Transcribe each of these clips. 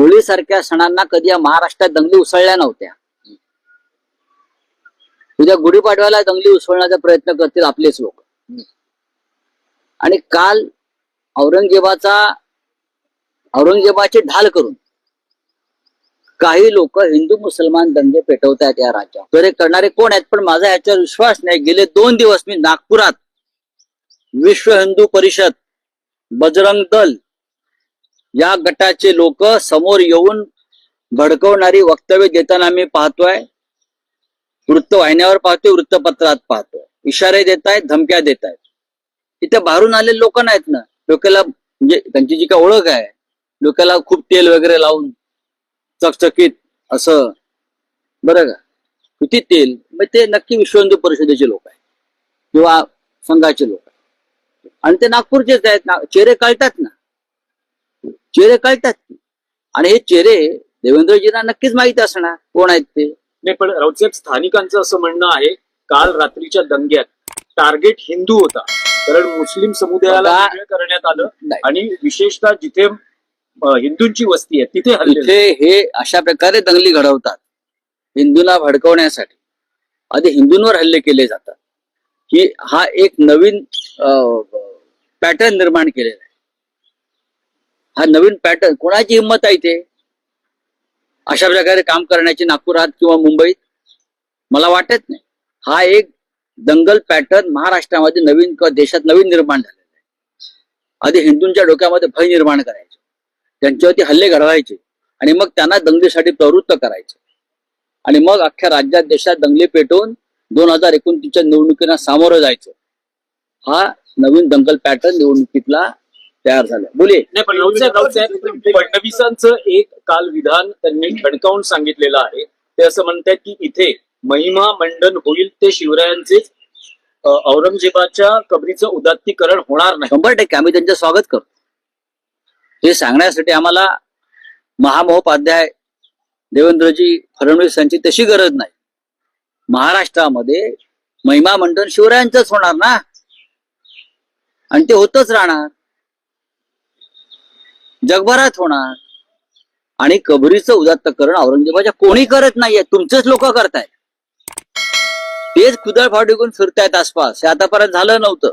होळी सारख्या सणांना कधी या महाराष्ट्रात दंगली उसळल्या नव्हत्या. उद्या गुढीपाडव्याला दंगली उसळण्याचा प्रयत्न करतील आपलेच लोक. आणि काल औरंगजेबाचा औरंगजेबाची ढाल करून काही लोक हिंदू मुसलमान दंगे पेटवतायत या राज्यात तर हे करणारे कोण आहेत? पण माझा याच्यावर विश्वास नाही. गेले दोन दिवस मी नागपुरात विश्व हिंदू परिषद बजरंग दल या गटाचे लोक समोर येऊन भडकवणारी वक्तव्य देताना मी पाहतोय. वृत्तवाहिन्यावर पाहतोय वृत्तपत्रात पाहतोय. इशारे देत आहेत धमक्या देत आहेत इथे बाहेरून आलेले लोक नाहीत ना. डोक्याला म्हणजे त्यांची जी काय ओळख आहे डोक्याला खूप तेल वगैरे लावून चकचकीत असं. बरं का? किती तेल? मग ते नक्की विश्व हिंदू परिषदेचे लोक आहेत. किंवा संघाचे लोक आहेत. आणि ते नागपूरचेच आहेत ना. चेहरे कळतात ना. चेहरे कळतात. आणि हे चेहरे देवेंद्रजींना नक्कीच माहिती असणार. कोण आहेत ते? नाही पण राऊतसाहेब स्थानिकांचं असं म्हणणं आहे काल रात्रीच्या दंग्यात टार्गेट हिंदू होता. कारण मुस्लिम समुदायाला. वेगळं करण्यात आलं. आणि विशेषतः जिथे हिंदूंची वस्ती आहे तिथे हल्ले हे अशा प्रकारे दंगली घडवतात. हिंदूंना भडकवण्यासाठी. आधी हिंदूंवर हल्ले केले जातात. ही हा एक नवीन पॅटर्न निर्माण केलेला आहे. हा नवीन पॅटर्न कोणाची हिंमत आहे इथे? अशा प्रकारे काम करण्याची नागपुरात किंवा मुंबईत मला वाटत नाही. हा एक दंगल पॅटर्न महाराष्ट्रामध्ये नवीन किंवा देशात नवीन निर्माण झालेला आहे. आधी हिंदूंच्या डोक्यामध्ये भय निर्माण करायचे. त्यांच्यावरती हल्ले घडवायचे आणि मग त्यांना दंगलीसाठी प्रवृत्त करायचे. आणि मग अख्ख्या राज्यात देशात दंगली पेटवून दोन हजार एकोणतीसच्या निवडणुकीला सामोरं जायचं. हा नवीन दंगल पॅटर्न निवडणुकीतला तयार झाला. बोले. नाही पण फडणवीसांचं एक काल विधान त्यांनी ठणकावून सांगितलेलं आहे. ते असं म्हणतात की इथे महिमा मंडन होईल ते शिवरायांचेच अं, औरंगजेबाच्या कबरीचं उदात्तीकरण होणार नाही. शंभर टक्के. आम्ही त्यांचं स्वागत करतो. हे सांगण्यासाठी आम्हाला महामहोपाध्याय देवेंद्रजी फडणवीस यांची तशी गरज नाही. महाराष्ट्रामध्ये महिमा मंडन शिवरायांचंच होणार ना? आणि ते होतच राहणार. जगभरात होणार. आणि कबरीचं उदात्तकरण औरंगजेबाच्या कोणी करत नाहीये तुमचेच लोक करतायत. तेच कुदळ फाडून फिरतायत आसपास. हे आतापर्यंत झालं नव्हतं.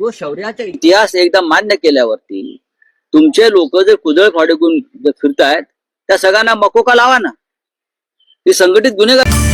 तो शौर्याचा इतिहास एकदा मान्य केल्यावरती तुमचे लोक जर कुदळ फाडकून फिरतायत त्या सगळ्यांना मकोका लावा ना. ते संघटित गुन्हेगार